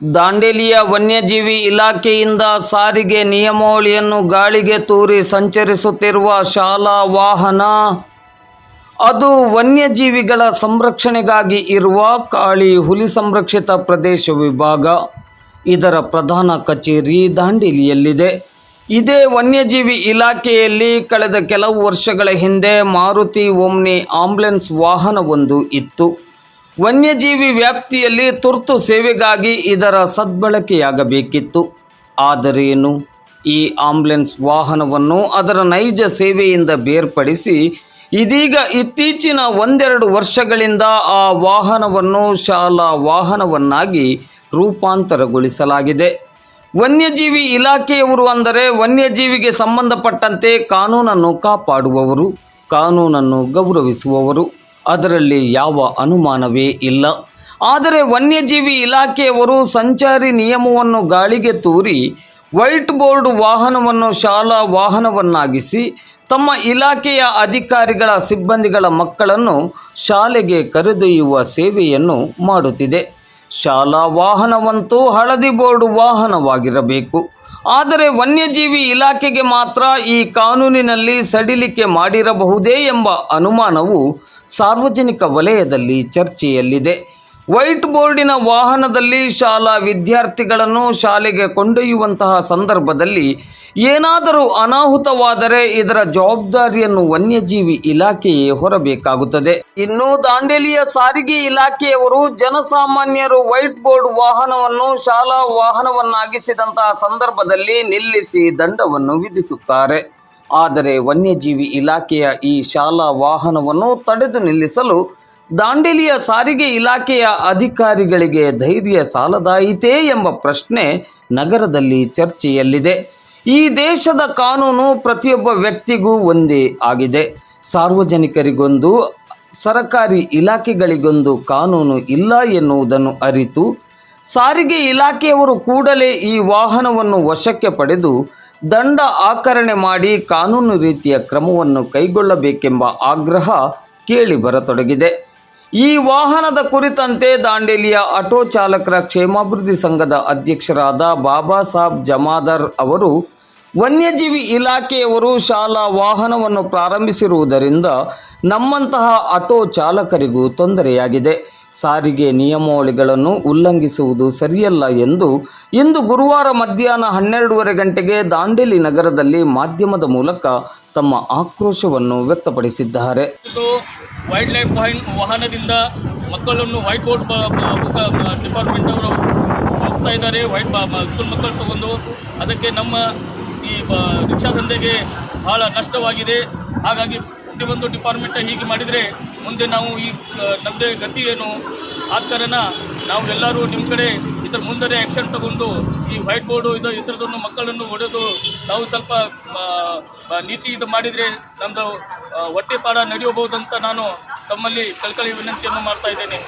ದಾಂಡೇಲಿಯ ವನ್ಯಜೀವಿ ಇಲಾಖೆಯಿಂದ ಸಾರಿಗೆ ನಿಯಮಾವಳಿಯನ್ನು ಗಾಳಿಗೆ ತೂರಿ ಸಂಚರಿಸುತ್ತಿರುವ ಶಾಲಾ ವಾಹನ, ಅದು ವನ್ಯಜೀವಿಗಳ ಸಂರಕ್ಷಣೆಗಾಗಿ ಇರುವ ಕಾಳಿ ಹುಲಿ ಸಂರಕ್ಷಿತ ಪ್ರದೇಶ ವಿಭಾಗ. ಇದರ ಪ್ರಧಾನ ಕಚೇರಿ ದಾಂಡೇಲಿಯಲ್ಲಿದೆ. ಇದೇ ವನ್ಯಜೀವಿ ಇಲಾಖೆಯಲ್ಲಿ ಕಳೆದ ಕೆಲವು ವರ್ಷಗಳ ಹಿಂದೆ ಮಾರುತಿ ಓಮ್ನಿ ಆಂಬ್ಯುಲೆನ್ಸ್ ವಾಹನವೊಂದು ಇತ್ತು. ವನ್ಯಜೀವಿ ವ್ಯಾಪ್ತಿಯಲ್ಲಿ ತುರ್ತು ಸೇವೆಗಾಗಿ ಇದರ ಸದ್ಬಳಕೆಯಾಗಬೇಕಿತ್ತು. ಆದರೇನು ಈ ಆಂಬ್ಯುಲೆನ್ಸ್ ವಾಹನವನ್ನು ಅದರ ನೈಜ ಸೇವೆಯಿಂದ ಬೇರ್ಪಡಿಸಿ ಇದೀಗ ಇತ್ತೀಚಿನ ಒಂದೆರಡು ವರ್ಷಗಳಿಂದ ಆ ವಾಹನವನ್ನು ಶಾಲಾ ವಾಹನವನ್ನಾಗಿ ರೂಪಾಂತರಗೊಳಿಸಲಾಗಿದೆ. ವನ್ಯಜೀವಿ ಇಲಾಖೆಯವರು ಅಂದರೆ ವನ್ಯಜೀವಿಗೆ ಸಂಬಂಧಪಟ್ಟಂತೆ ಕಾನೂನನ್ನು ಕಾಪಾಡುವವರು, ಕಾನೂನನ್ನು ಗೌರವಿಸುವವರು. ಅದರಲ್ಲಿ ಯಾವ ಅನುಮಾನವೇ ಇಲ್ಲ. ಆದರೆ ವನ್ಯಜೀವಿ ಇಲಾಖೆಯವರು ಸಂಚಾರಿ ನಿಯಮವನ್ನು ಗಾಳಿಗೆ ತೂರಿ ವೈಟ್ ಬೋರ್ಡ್ ವಾಹನವನ್ನು ಶಾಲಾ ವಾಹನವನ್ನಾಗಿಸಿ ತಮ್ಮ ಇಲಾಖೆಯ ಅಧಿಕಾರಿಗಳ ಸಿಬ್ಬಂದಿಗಳ ಮಕ್ಕಳನ್ನು ಶಾಲೆಗೆ ಕರೆದೊಯ್ಯುವ ಸೇವೆಯನ್ನು ಮಾಡುತ್ತಿದೆ. ಶಾಲಾ ವಾಹನವಂತೂ ಹಳದಿ ಬೋರ್ಡ್ ವಾಹನವಾಗಿರಬೇಕು. ಆದರೆ ವನ್ಯಜೀವಿ ಇಲಾಖೆಗೆ ಮಾತ್ರ ಈ ಕಾನೂನಿನಲ್ಲಿ ಸಡಿಲಿಕೆ ಮಾಡಿರಬಹುದೇ ಎಂಬ ಅನುಮಾನವು ಸಾರ್ವಜನಿಕ ವಲಯದಲ್ಲಿ ಚರ್ಚೆಯಲ್ಲಿದೆ. ವೈಟ್ ಬೋರ್ಡಿನ ವಾಹನದಲ್ಲಿ ಶಾಲಾ ವಿದ್ಯಾರ್ಥಿಗಳನ್ನು ಶಾಲೆಗೆ ಕೊಂಡೊಯ್ಯುವಂತಹ ಸಂದರ್ಭದಲ್ಲಿ ಏನಾದರೂ ಅನಾಹುತವಾದರೆ ಇದರ ಜವಾಬ್ದಾರಿಯನ್ನು ವನ್ಯಜೀವಿ ಇಲಾಖೆಯೇ ಹೊರಬೇಕಾಗುತ್ತದೆ. ಇನ್ನು ದಾಂಡೇಲಿಯ ಸಾರಿಗೆ ಇಲಾಖೆಯವರು ಜನಸಾಮಾನ್ಯರು ವೈಟ್ ಬೋರ್ಡ್ ವಾಹನವನ್ನು ಶಾಲಾ ವಾಹನವನ್ನಾಗಿಸಿದಂತಹ ಸಂದರ್ಭದಲ್ಲಿ ನಿಲ್ಲಿಸಿ ದಂಡವನ್ನು ವಿಧಿಸುತ್ತಾರೆ. ಆದರೆ ವನ್ಯಜೀವಿ ಇಲಾಖೆಯ ಈ ಶಾಲಾ ವಾಹನವನ್ನು ತಡೆದು ನಿಲ್ಲಿಸಲು ದಾಂಡೇಲಿಯ ಸಾರಿಗೆ ಇಲಾಖೆಯ ಅಧಿಕಾರಿಗಳಿಗೆ ಧೈರ್ಯ ಸಾಲದಾಯಿತೇ ಎಂಬ ಪ್ರಶ್ನೆ ನಗರದಲ್ಲಿ ಚರ್ಚೆಯಲ್ಲಿದೆ. ಈ ದೇಶದ ಕಾನೂನು ಪ್ರತಿಯೊಬ್ಬ ವ್ಯಕ್ತಿಗೂ ಒಂದೇ ಆಗಿದೆ. ಸಾರ್ವಜನಿಕರಿಗೊಂದು, ಸರಕಾರಿ ಇಲಾಖೆಗಳಿಗೊಂದು ಕಾನೂನು ಇಲ್ಲ ಎನ್ನುವುದನ್ನು ಅರಿತು, ಸಾರಿಗೆ ಇಲಾಖೆಯವರು ಕೂಡಲೇ ಈ ವಾಹನವನ್ನು ವಶಕ್ಕೆ ಪಡೆದು, ದಂಡ ಆಕರಣೆ ಮಾಡಿ ಕಾನೂನು ರೀತಿಯ ಕ್ರಮವನ್ನು ಕೈಗೊಳ್ಳಬೇಕೆಂಬ ಆಗ್ರಹ ಕೇಳಿ ಬರತೊಡಗಿದೆ. ಈ ವಾಹನದ ಕುರಿತಂತೆ ದಾಂಡೇಲಿಯ ಆಟೋ ಚಾಲಕರ ಕ್ಷೇಮಾಭಿವೃದ್ಧಿ ಸಂಘದ ಅಧ್ಯಕ್ಷರಾದ ಬಾಬಾ ಸಾಬ್ ಜಮಾದರ್ ಅವರು ವನ್ಯಜೀವಿ ಇಲಾಖೆಯವರು ಶಾಲಾ ವಾಹನವನ್ನು ಪ್ರಾರಂಭಿಸಿರುವುದರಿಂದ ನಮ್ಮಂತಹ ಆಟೋ ಚಾಲಕರಿಗೂ ತೊಂದರೆಯಾಗಿದೆ. ಸಾರಿಗೆ ನಿಯಮಾವಳಿಗಳನ್ನು ಉಲ್ಲಂಘಿಸುವುದು ಸರಿಯಲ್ಲ ಎಂದು ಇಂದು ಗುರುವಾರ ಮಧ್ಯಾಹ್ನ ಹನ್ನೆರಡೂವರೆ ಗಂಟೆಗೆ ದಾಂಡೇಲಿ ನಗರದಲ್ಲಿ ಮಾಧ್ಯಮದ ಮೂಲಕ ತಮ್ಮ ಆಕ್ರೋಶವನ್ನು ವ್ಯಕ್ತಪಡಿಸಿದ್ದಾರೆ. ವೈಲ್ಡ್ ಲೈಫ್ ವಾಹನ ವಾಹನದಿಂದ ಮಕ್ಕಳನ್ನು ವೈಟ್ ಬೋರ್ಡ್ ಡಿಪಾರ್ಟ್ಮೆಂಟ್ ಅವರು ಹೋಗ್ತಾ ಇದ್ದಾರೆ. ವೈಟ್ ಸ್ಕೂಲ್ ಮಕ್ಕಳು ತಗೊಂಡು. ಅದಕ್ಕೆ ನಮ್ಮ ಈ ರಿಕ್ಷಾ ದಂಧೆಗೆ ಬಹಳ ನಷ್ಟವಾಗಿದೆ. ಹಾಗಾಗಿ ಪ್ರತಿಯೊಂದು ಡಿಪಾರ್ಟ್ಮೆಂಟ್ ಹೀಗೆ ಮಾಡಿದರೆ ಮುಂದೆ ನಾವು ಈ ಆ, ನಮ್ಮದೇ ಗತಿ ಏನು? ಆದ ಕಾರಣ ನಾವು ಎಲ್ಲರೂ ನಿಮ್ಮ ಕಡೆ ಇದರ ಮುಂದೆ ಆ್ಯಕ್ಷನ್ ತಗೊಂಡು ಈ ವೈಟ್ ಬೋರ್ಡು ಇದು ಇತರದನ್ನು ಮಕ್ಕಳನ್ನು ಹೊಡೆದು ನಾವು ಸ್ವಲ್ಪ ಆ, ಆ, ನೀತಿ ಇದು ಮಾಡಿದರೆ ನಮ್ಮದು ಹೊಟ್ಟೆ ಪಾಡ ನಡೆಯಬಹುದಂತ ನಾನು ತಮ್ಮಲ್ಲಿ ಕಳ್ಕಳಿ ವಿನಂತಿಯನ್ನು ಮಾಡ್ತಾ ಇದ್ದೇನೆ.